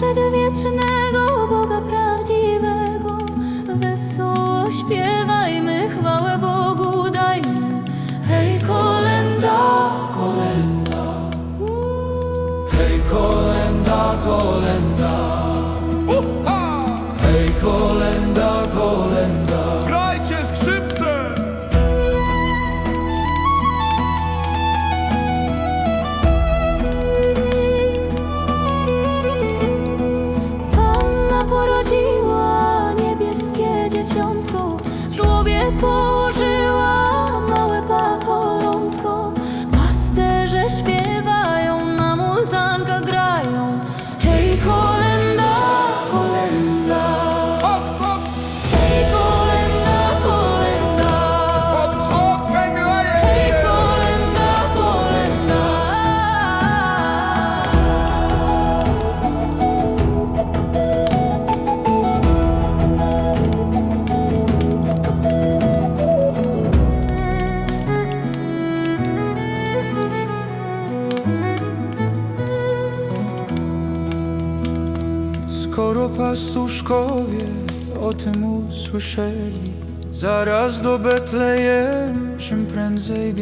przedwiecznego Boga prawdziwego. Wesoło śpiewajmy, chwałę Bogu dajmy. Hej, kolenda, kolenda. Hej kolenda, kolenda Skoro pastuszkowie o tym usłyszeli, zaraz do Betlejem czym prędzej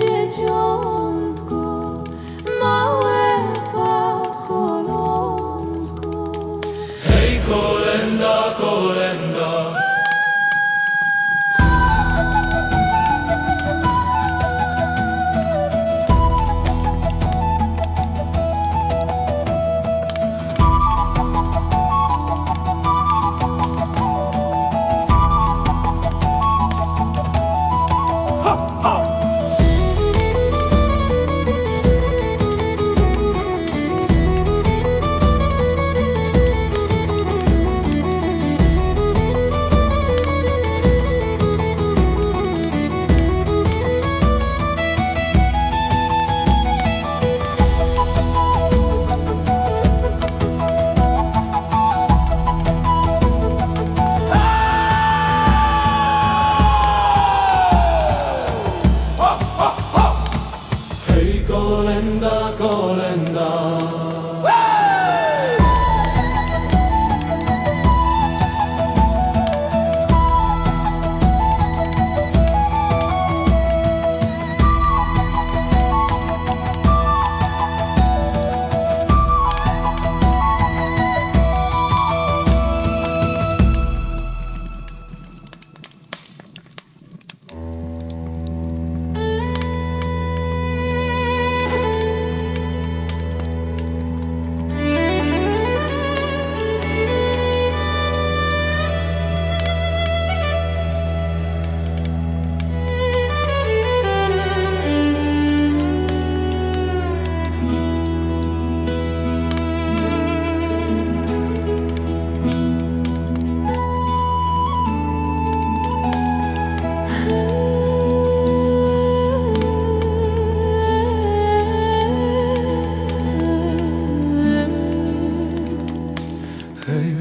dzieciątko, małe pacholątko. Hej kolenda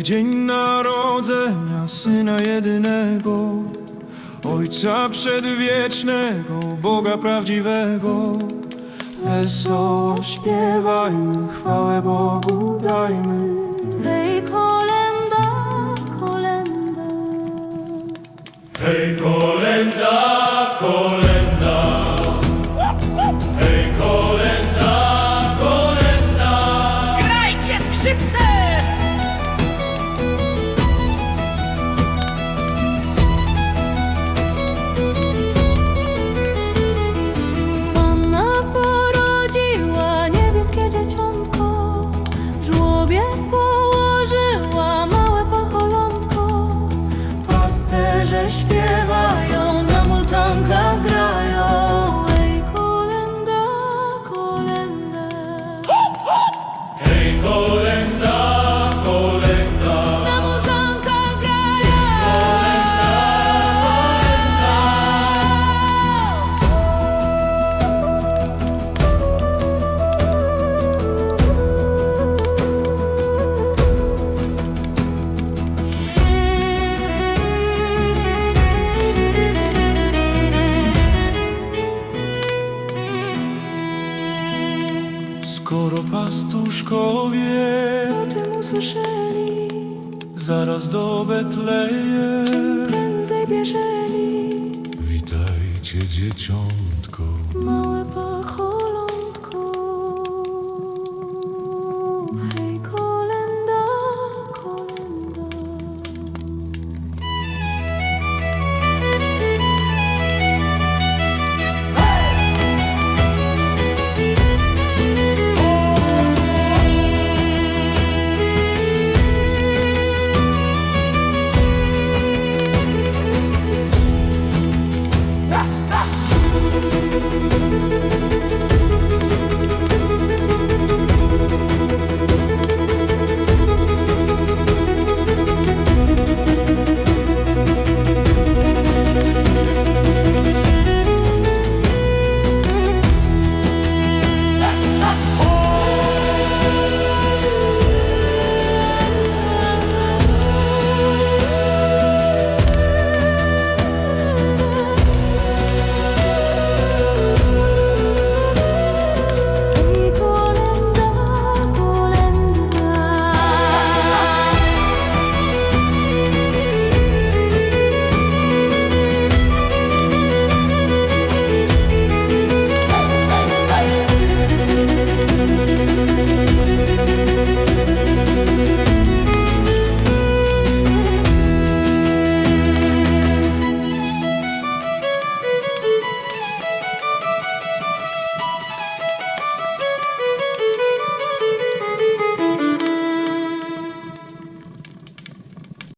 dzień narodzenia Syna jedynego, Ojca przedwiecznego, Boga prawdziwego. Wesoło śpiewajmy, chwałę Bogu dajmy. Skoro pastuszkowie o tym usłyszeli, zaraz do Betlejem czym prędzej bierzeli. Witajcie dzieciątko, małe Boże.